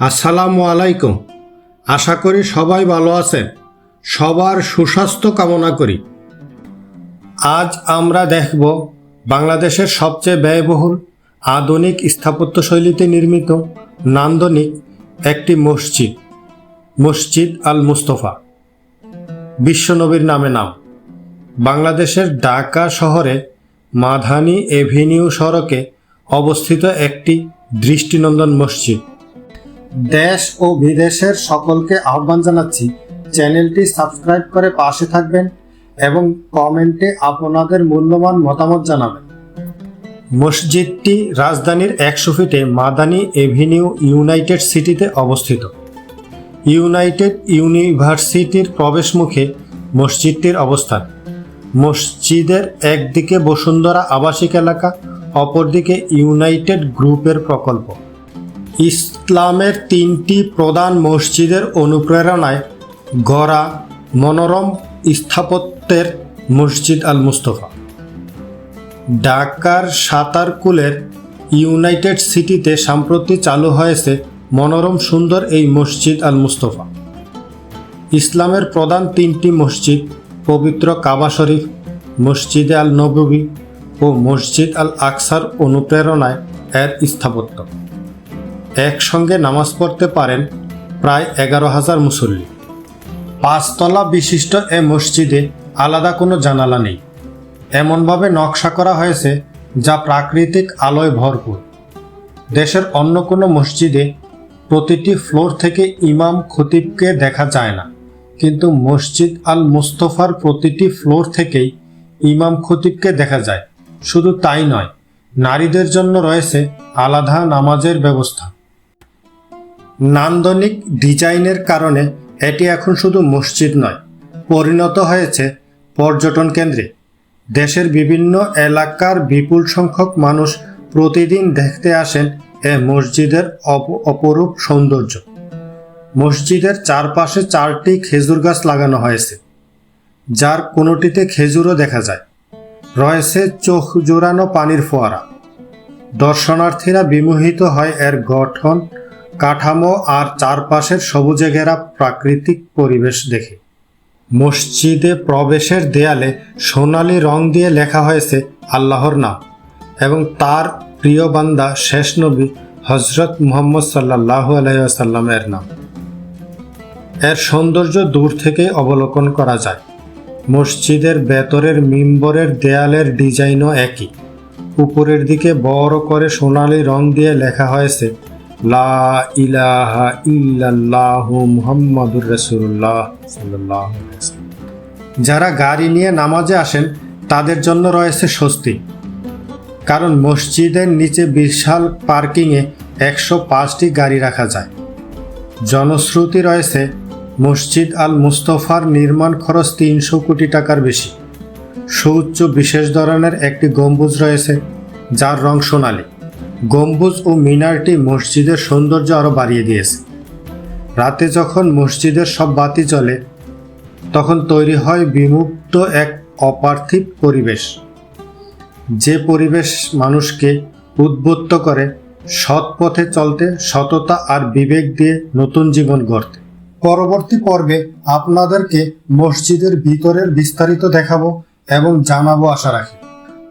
আসসালামু আলাইকুম। আশা করি সবাই ভালো আছেন। সবার সুস্বাস্থ্য কামনা করি। আজ আমরা দেখব বাংলাদেশের সবচেয়ে ব্যয়বহুল আধুনিক স্থাপত্যশৈলীতে নির্মিত নান্দনিক একটি মসজিদ মসজিদ আল মুস্তফা। বিশ্বনবীর নামে নাম। বাংলাদেশের ঢাকা শহরে মাধানী এভিনিউ সড়কে অবস্থিত একটি দৃষ্টিনন্দন মসজিদ। দেশ ও বিদেশের সকলকে আহ্বান জানাচ্ছি। চ্যানেলটি সাবস্ক্রাইব করে পাশে থাকবেন এবং কমেন্টে আপনাদের মূল্যবান মতামত জানাবেন। মসজিদটি রাজধানীর একশো ফিটে মাদানী এভিনিউ ইউনাইটেড সিটিতে অবস্থিত। ইউনাইটেড ইউনিভার্সিটির প্রবেশমুখে মসজিদটির অবস্থান। মসজিদের একদিকে বসুন্ধরা আবাসিক এলাকা, অপরদিকে ইউনাইটেড গ্রুপের প্রকল্প। ইসলামের তিনটি প্রধান মসজিদের অনুপ্রেরণায় গড়া মনোরম স্থাপত্যের মসজিদ আল মুস্তফা। ঢাকার সাতারকুলের ইউনাইটেড সিটিতে সম্প্রতি চালু হয়েছে মনোরম সুন্দর এই মসজিদ আল মুস্তফা। ইসলামের প্রধান তিনটি মসজিদ পবিত্র কাবা শরীফ, মসজিদে আল নববী ও মসজিদ আল আকসার অনুপ্রেরণায় এর স্থাপত্য। একসঙ্গে নামাজ পড়তে পারেন প্রায় এগারো হাজার মুসল্লি। পাঁচতলা বিশিষ্ট এ মসজিদে আলাদা কোনো জানালা নেই। এমনভাবে নকশা করা হয়েছে যা প্রাকৃতিক আলোয় ভরপুর। দেশের অন্য কোনো মসজিদে প্রতিটি ফ্লোর থেকে ইমাম খতিবকে দেখা যায় না। কিন্তু মসজিদ আল মুস্তফার প্রতিটি ফ্লোর থেকেই ইমাম খতিবকে দেখা যায়। শুধু তাই নয়, নারীদের জন্য রয়েছে আলাদা নামাজের ব্যবস্থা। নান্দনিক ডিজাইনের কারণে এটি এখন শুধু মসজিদ নয়, পরিণত হয়েছে পর্যটন কেন্দ্রে। দেশের বিভিন্ন এলাকার বিপুল সংখ্যক মানুষ প্রতিদিন দেখতে আসেন এ মসজিদের অপ- অপরূপ সৌন্দর্য। মসজিদের চারপাশে চারটি খেজুর গাছ লাগানো হয়েছে, যার কোনোটিতে খেজুরও দেখা যায়। রয়েছে চোখ জোড়ানো পানির ফোয়ারা। দর্শনার্থীরা বিমোহিত হয় এর গঠন কাঠামো আর চারপাশের সবুজে ঘেরা প্রাকৃতিক পরিবেশ দেখে। মসজিদে প্রবেশের দেয়ালে সোনালি রং দিয়ে লেখা হয়েছে আল্লাহর নাম এবং তার প্রিয় বান্দা শেষ নবী হজরত মুহাম্মদ সাল্লাহ আলাইসাল্লামের নাম। এর সৌন্দর্য দূর থেকে অবলোকন করা যায়। মসজিদের ভেতরের মিম্বরের দেয়ালের ডিজাইনও একই। উপরের দিকে বড় করে সোনালি রং দিয়ে লেখা হয়েছে লা ইলাহা ইল্লাল্লাহু মুহাম্মাদুর রাসূলুল্লাহ সাল্লাল্লাহু যারা গাড়ি নিয়ে নামাজে আসেন, তাদের জন্য রয়েছে স্বস্তি। কারণ মসজিদের নিচে বিশাল পার্কিংয়ে একশো পাঁচটি গাড়ি রাখা যায়। জনশ্রুতি রয়েছে, মসজিদ আল মুস্তফার নির্মাণ খরচ তিনশো কোটি টাকার বেশি। সুউচ্চ বিশেষ ধরনের একটি গম্বুজ রয়েছে, যার রং সোনালি। গম্বুজ ও মিনারটি মসজিদের সৌন্দর্য আরও বাড়িয়ে দিয়েছে। রাতে যখন মসজিদের সব বাতি চলে তখন তৈরি হয় বিমুক্ত এক অপার্থিব পরিবেশ। যে পরিবেশ মানুষকে উদ্বুদ্ধ করে, সৎ পথে চলতে, সততা আর বিবেক দিয়ে নতুন জীবন গড়তে। পরবর্তী পর্বে আপনাদেরকে মসজিদের ভিতরের বিস্তারিত দেখাবো এবং জানাব আশা রাখি।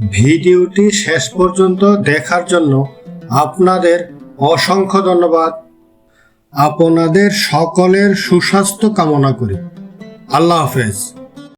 ভিডিওটি শেষ পর্যন্ত দেখার জন্য আপনাদের অসংখ্য ধন্যবাদ। আপনাদের সকলের সুস্বাস্থ্য কামনা করি। আল্লাহ হাফেজ।